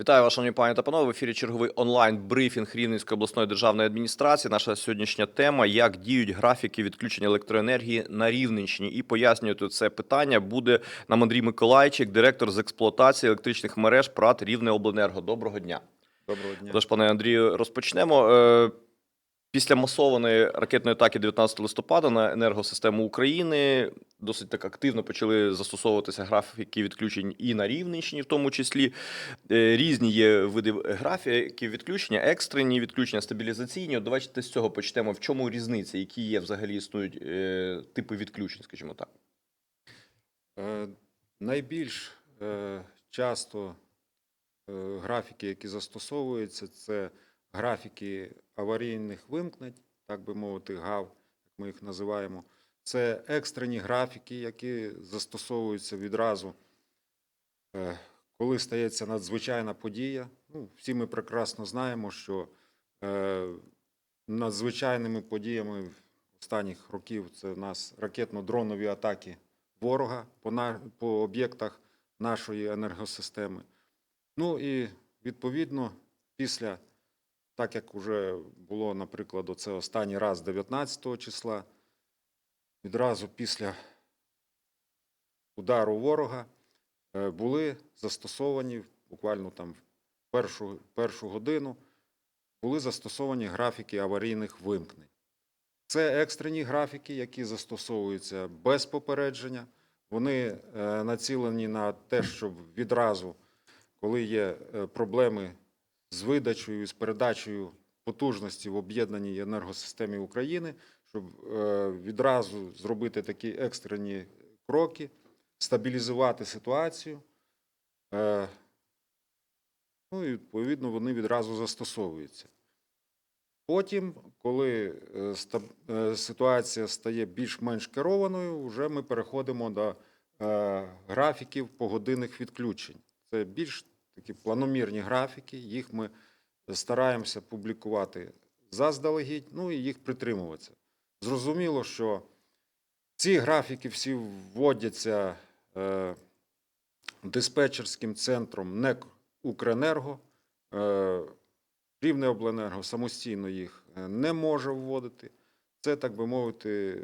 Вітаю вас, шановні пані та панове. В ефірі черговий онлайн-брифінг Рівненської обласної державної адміністрації. Наша сьогоднішня тема: як діють графіки відключення електроенергії на Рівненщині. І пояснювати це питання буде нам Андрій Миколайчик, директор з експлуатації електричних мереж ПРАТ Рівне Обленерго. Доброго дня. Доброго дня. Тож, пане Андрію, розпочнемо. Після масованої ракетної атаки 19 листопада на енергосистему України досить так активно почали застосовуватися графіки відключень і на Рівненщині, в тому числі. Е, Різні є види графіків відключення, екстрені відключення, стабілізаційні. От давайте з цього почнемо. В чому різниця, які є взагалі існують е, типи відключень, скажімо так. Е, найбільш часто графіки, які застосовуються, це графіки аварійних вимкнень, так би мовити, ГАВ, як ми їх називаємо. Це екстрені графіки, які застосовуються відразу, е, коли стається надзвичайна подія. Ну, всі ми прекрасно знаємо, що е, надзвичайними подіями останніх років це в нас ракетно-дронові атаки ворога по, на, по об'єктах нашої енергосистеми. Ну і відповідно, після, так як вже було, наприклад, це останній раз 19 числа, відразу після удару ворога е, були застосовані буквально там першу, першу годину, були застосовані графіки аварійних вимкнень. Це екстрені графіки, які застосовуються без попередження. Вони е, націлені на те, щоб відразу, коли є е, проблеми з видачею, з передачею потужності в об'єднаній енергосистемі України, щоб е, відразу зробити такі екстрені кроки, стабілізувати ситуацію. Е, Ну і відповідно вони відразу застосовуються. Потім, коли е, ситуація стає більш-менш керованою, вже ми переходимо до графіків погодинних відключень. Це більш такі планомірні графіки, їх ми стараємося публікувати заздалегідь, ну і їх притримуватися. Зрозуміло, що ці графіки всі вводяться е, диспетчерським центром НЕК Укренерго. Е, Рівне обленерго самостійно їх е, не може вводити. Це, так би мовити,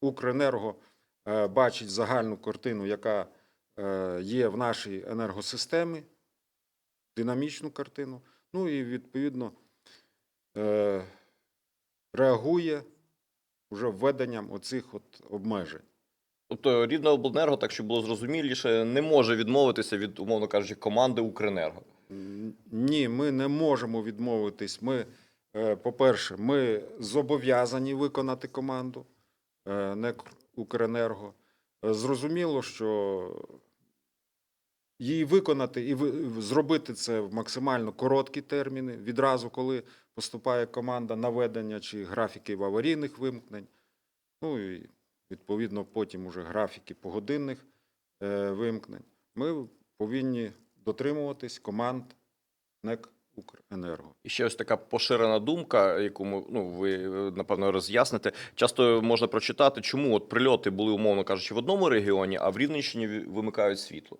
Укренерго е, бачить загальну картину, яка є в нашій енергосистемі, динамічну картину. Ну і відповідно е, реагує вже введенням оцих от обмежень. Тобто Рівне обленерго, так щоб було зрозуміліше, не може відмовитися від, умовно кажучи, команди Укренерго. Ні, ми не можемо відмовитись. Ми, е, по-перше, ми зобов'язані виконати команду е, НЕК Укренерго. Е, Зрозуміло, що її виконати і зробити це в максимально короткі терміни, відразу, коли поступає команда наведення чи графіків аварійних вимкнень. Ну і відповідно потім уже графіки погодинних е, вимкнень. Ми повинні дотримуватись команд НЕК Укренерго. І ще ось така поширена думка, яку ми, ну, ви е, напевно роз'ясните. Часто можна прочитати, чому от прильоти були, умовно кажучи, в одному регіоні, а в Рівненщині вимикають світло.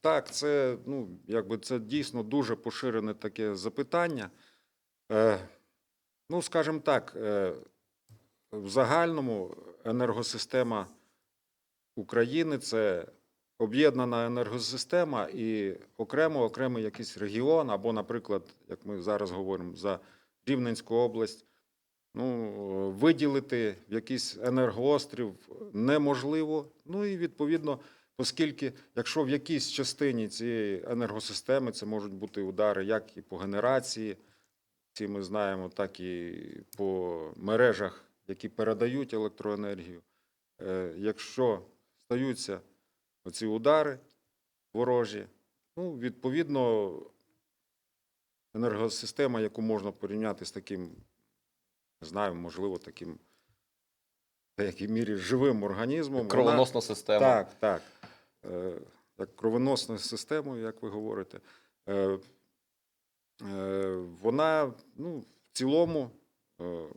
Так, це, ну, якби це дійсно дуже поширене таке запитання. Е, ну, скажімо так, е, в загальному енергосистема України це об'єднана енергосистема і окремо окремий якийсь регіон, або, наприклад, як ми зараз говоримо, за Рівненську область. Ну, виділити якийсь енергоострів неможливо. Ну і відповідно, оскільки, якщо в якійсь частині цієї енергосистеми це можуть бути удари як і по генерації, ці ми знаємо, так і по мережах, які передають електроенергію. Е, Якщо стаються оці удари ворожі, ну, відповідно, енергосистема, яку можна порівняти з таким, не знаю, можливо, таким, в деякій мірі живим організмом. вона- Кровоносна система. так, так. Е, Як кровоносною системою, як ви говорите. Е, е, Вона ну, в цілому е,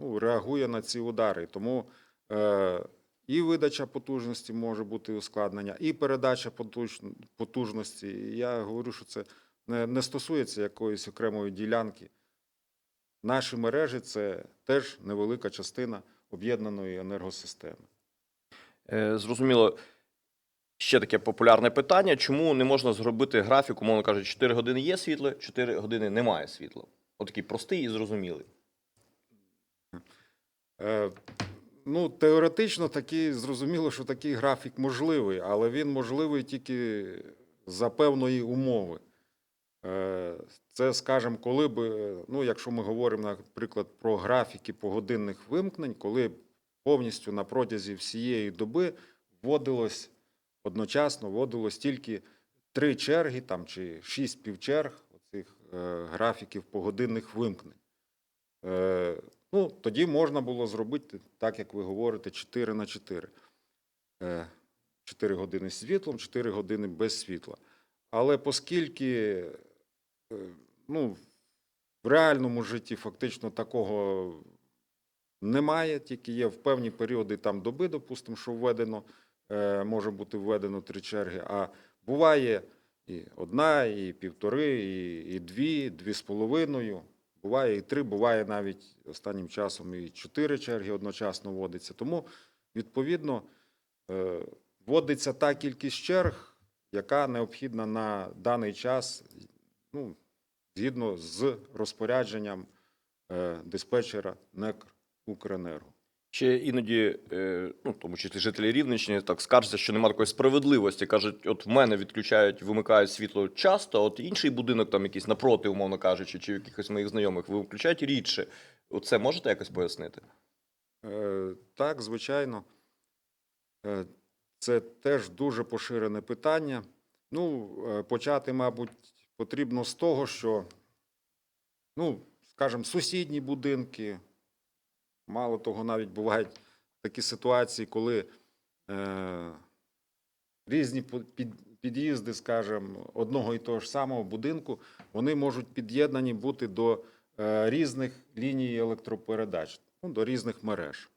ну, реагує на ці удари. Тому е, і видача потужності може бути ускладнення, і передача потужності. І я говорю, що це не, не стосується якоїсь окремої ділянки. Наші мережі це теж невелика частина об'єднаної енергосистеми. Е, Зрозуміло. Ще таке популярне питання: чому не можна зробити графік, умовно кажучи, 4 години є світло, 4 години немає світла? Отакий простий і зрозумілий. Е, Ну, теоретично такий, зрозуміло, що такий графік можливий, але він можливий тільки за певної умови. Е, Це, скажімо, коли б, е, ну, якщо ми говоримо, наприклад, про графіки погодинних вимкнень, коли повністю на протязі всієї доби вводилось одночасно вводилось тільки три черги там, чи шість півчерг оцих е, графіків погодинних вимкнень. Ну, тоді можна було зробити, так як ви говорите, 4 на 4. Е, 4 години з світлом, 4 години без світла. Але оскільки е, ну, в реальному житті фактично такого немає, тільки є в певні періоди там доби, допустимо, що введено, е, може бути введено три черги. А буває і одна, і півтори, і, і дві, дві з половиною. Буває і три, буває навіть останнім часом і чотири черги одночасно вводиться. Тому, відповідно, водиться вводиться та кількість черг, яка необхідна на даний час, ну, згідно з розпорядженням е, диспетчера НЕК Укренерго. Ще іноді, е, ну, в тому числі жителі Рівненщини, так скаржаться, що немає такої справедливості. Кажуть, от в мене відключають, вимикають світло часто, от інший будинок, там якийсь напроти, умовно кажучи, чи якихось моїх знайомих, виключають рідше. Оце можете якось пояснити? Е, Так, звичайно. Е, Це теж дуже поширене питання. Ну, почати, мабуть, потрібно з того, що, ну, скажімо, сусідні будинки, мало того, навіть бувають такі ситуації, коли е, різні під'їзди, скажімо, одного і того ж самого будинку, вони можуть під'єднані бути до е, різних ліній електропередач, ну, до різних мереж,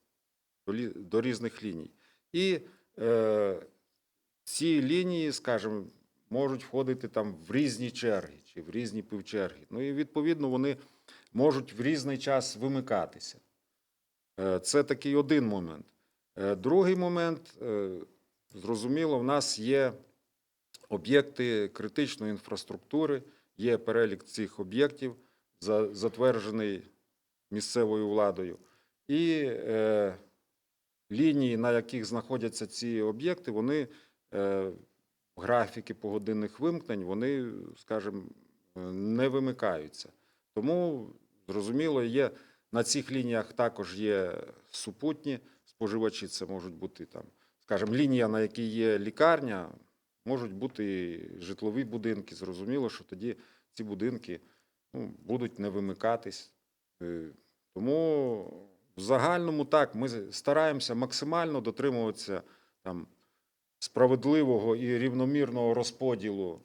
до, до різних ліній. І е, ці лінії, скажімо, можуть входити там в різні черги чи в різні півчерги. Ну і відповідно вони можуть в різний час вимикатися. Е, Це такий один момент. Е, Другий момент, е, зрозуміло, в нас є об'єкти критичної інфраструктури, є перелік цих об'єктів, затверджений місцевою владою. І лінії, на яких знаходяться ці об'єкти, вони графіки погодинних вимкнень, вони, скажімо, не вимикаються. Тому, зрозуміло, є на цих лініях також є супутні споживачі. Це можуть бути там, скажімо, лінія, на якій є лікарня, можуть бути житлові будинки. Зрозуміло, що тоді ці будинки ну, будуть не вимикатись. Е, Тому в загальному так, ми стараємося максимально дотримуватися там, справедливого і рівномірного розподілу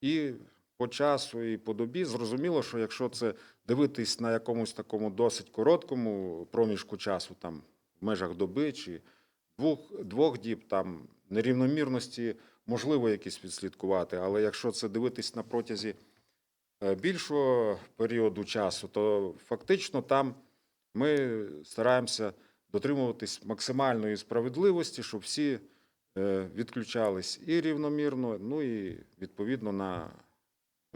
і по часу, і по добі. Зрозуміло, що якщо це дивитись на якомусь такому досить короткому проміжку часу, там в межах доби чи двох, двох діб, там нерівномірності можливо якісь відслідкувати, але якщо це дивитись на протязі е, більшого періоду часу, то фактично там ми стараємося дотримуватись максимальної справедливості, щоб всі е, відключались і рівномірно, ну і відповідно на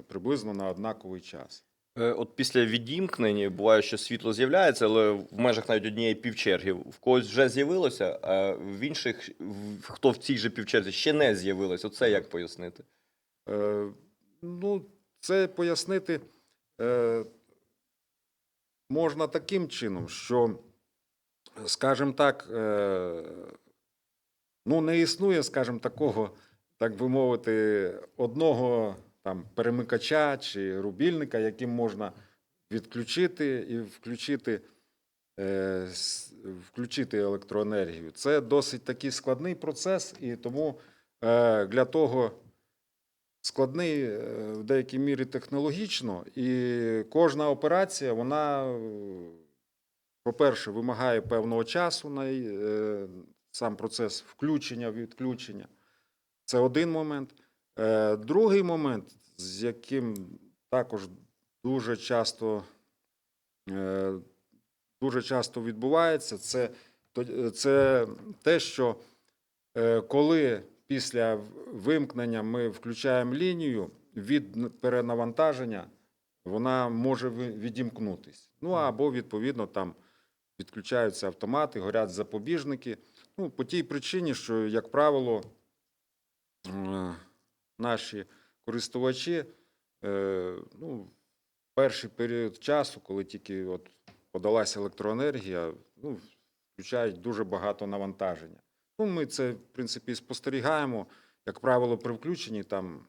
приблизно на однаковий час. Е, От після відімкнень буває, що світло з'являється, але в межах навіть однієї півчерги. В когось вже з'явилося, а в інших, хто в цій же півчерзі, ще не з'явилося. Оце як пояснити? Е, Ну, це пояснити е, можна таким чином, що, скажімо так, е, ну, не існує, скажімо, такого, так би мовити, одного там перемикача чи рубільника, яким можна відключити і включити, е, включити електроенергію. Це досить такий складний процес, і тому е, для того складний е, в деякій мірі технологічно, і кожна операція вона по-перше, вимагає певного часу на е, сам процес включення, відключення. Це один момент. Е, Другий момент, з яким також дуже часто, е, дуже часто відбувається, це, це те, що е, коли після вимкнення ми включаємо лінію, від перенавантаження вона може відімкнутись. Ну або, відповідно, там відключаються автомати, горять запобіжники. Ну, по тій причині, що, як правило, е, наші користувачі е, ну, перший період часу, коли тільки от подалася електроенергія, ну, включають дуже багато навантаження. Ну, ми це, в принципі, спостерігаємо. Як правило, при включенні там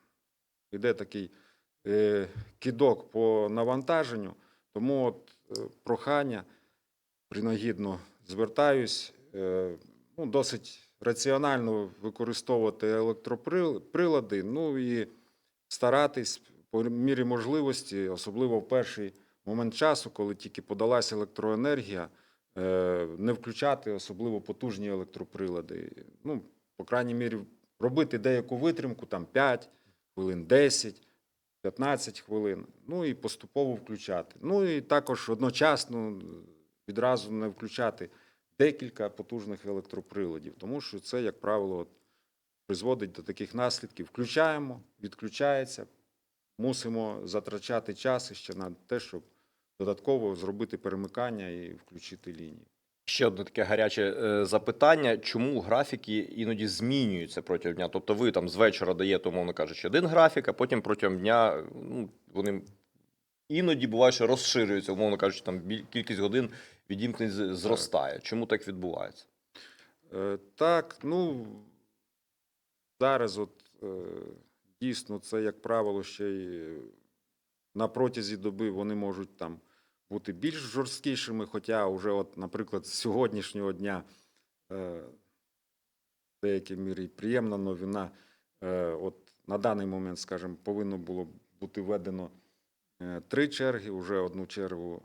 йде такий е, кидок по навантаженню. Тому от, е, прохання принагідно звертаюсь, е, ну, досить раціонально використовувати електроприлади, ну і старатись по мірі можливості, особливо в перший момент часу, коли тільки подалася електроенергія, е, не включати особливо потужні електроприлади. Ну, по крайній мірі, робити деяку витримку, там 5 хвилин, 10, 15 хвилин, ну і поступово включати. Ну і також одночасно відразу не включати декілька потужних електроприладів, тому що це, як правило, призводить до таких наслідків. Включаємо, відключається, мусимо затрачати час ще на те, щоб додатково зробити перемикання і включити лінію. Ще одне таке гаряче е, запитання: чому графіки іноді змінюються протягом дня? Тобто, ви там з вечора даєте, умовно кажучи, один графік, а потім протягом дня ну, вони іноді буває, що розширюються, умовно кажучи, там кількість годин відімкнень зростає. Чому так відбувається? Е, Так, ну зараз, от е, дійсно, це, як правило, ще й на протязі доби вони можуть там бути більш жорсткішими, хоча вже, от, наприклад, з сьогоднішнього дня е, в деякій мірі приємна новина. Е, От на даний момент, скажімо, повинно було бути введено три черги, вже одну чергу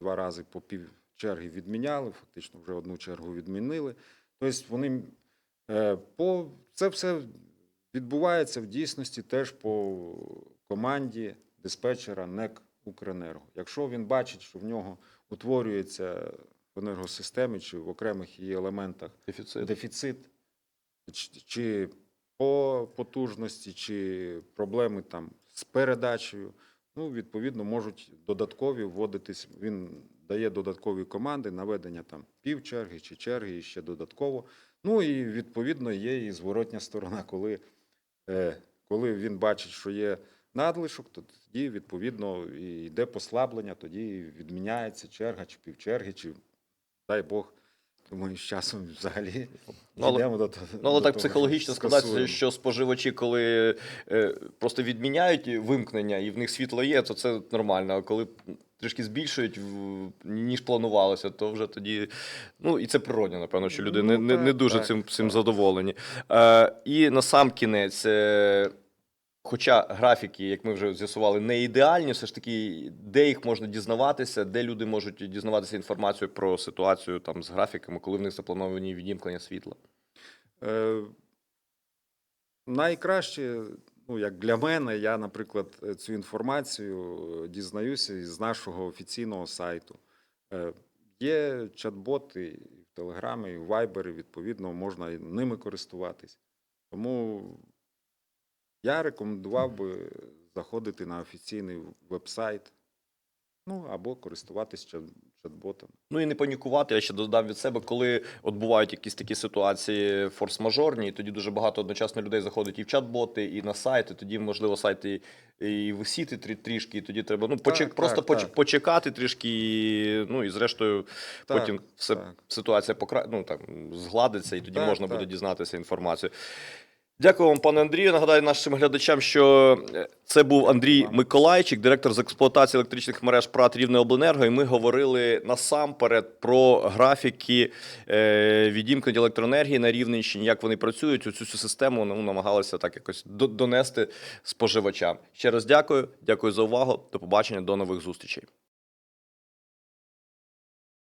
два рази по пів черги відміняли, фактично вже одну чергу відмінили. Тобто вони по це все відбувається в дійсності теж по команді диспетчера НЕК Укренерго. Якщо він бачить, що в нього утворюється в енергосистемі чи в окремих її елементах Дефіцит. дефіцит, чи- по потужності, чи проблеми там з передачею. Ну, відповідно, можуть додаткові вводитись. Він дає додаткові команди на ведення там півчерги чи черги, і ще додатково. Ну і відповідно є і зворотня сторона, коли, е, коли він бачить, що є надлишок, то тоді відповідно і йде послаблення, тоді відміняється черга чи півчерги, чи дай Бог. Думаю, з часом взагалі Ну, але- до, Ну, але до так того, психологічно складається, що споживачі, коли е, просто відміняють вимкнення і в них світло є, то це нормально. А коли трішки збільшують, ніж планувалося, то вже тоді. Ну і це природно, напевно, що люди не, Ну, не, не дуже так, цим, цим так. задоволені. Е, і на сам кінець. Е, Хоча графіки, як ми вже з'ясували, не ідеальні, все ж таки, де їх можна дізнаватися, де люди можуть дізнаватися інформацію про ситуацію там з графіками, коли в них заплановані відімкнення світла. Е, найкраще, ну як для мене, я, наприклад, цю інформацію дізнаюся із нашого офіційного сайту. Е, є чат-боти в Телеграмі, і в Вайбері, відповідно, можна і ними користуватись. Тому я рекомендував би заходити на офіційний веб-сайт, ну або користуватись чат- чат-ботом. Ну і не панікувати. Я ще додам від себе, коли от бувають якісь такі ситуації форс-мажорні, і тоді дуже багато одночасно людей заходить і в чат-боти, і на сайти. Тоді, можливо, сайти і висіти трі- трішки, і тоді треба ну, почек, Так, просто так, поч- так. почекати трішки, і, ну і зрештою Так, потім все, так. ситуація покра... ну, так, згладиться, і тоді Так, можна так. буде дізнатися інформацію. Дякую вам, пане Андрію. Нагадаю нашим глядачам, що е, це був Андрій. Миколайчик, директор з експлуатації електричних мереж ПРАТ Рівне Обленерго. І ми говорили насамперед про графіки е, відімкнення електроенергії на Рівненщині, як вони працюють. Цю цю систему ну, намагалися так якось до- донести споживачам. Ще раз дякую. Дякую за увагу. До побачення, до нових зустрічей.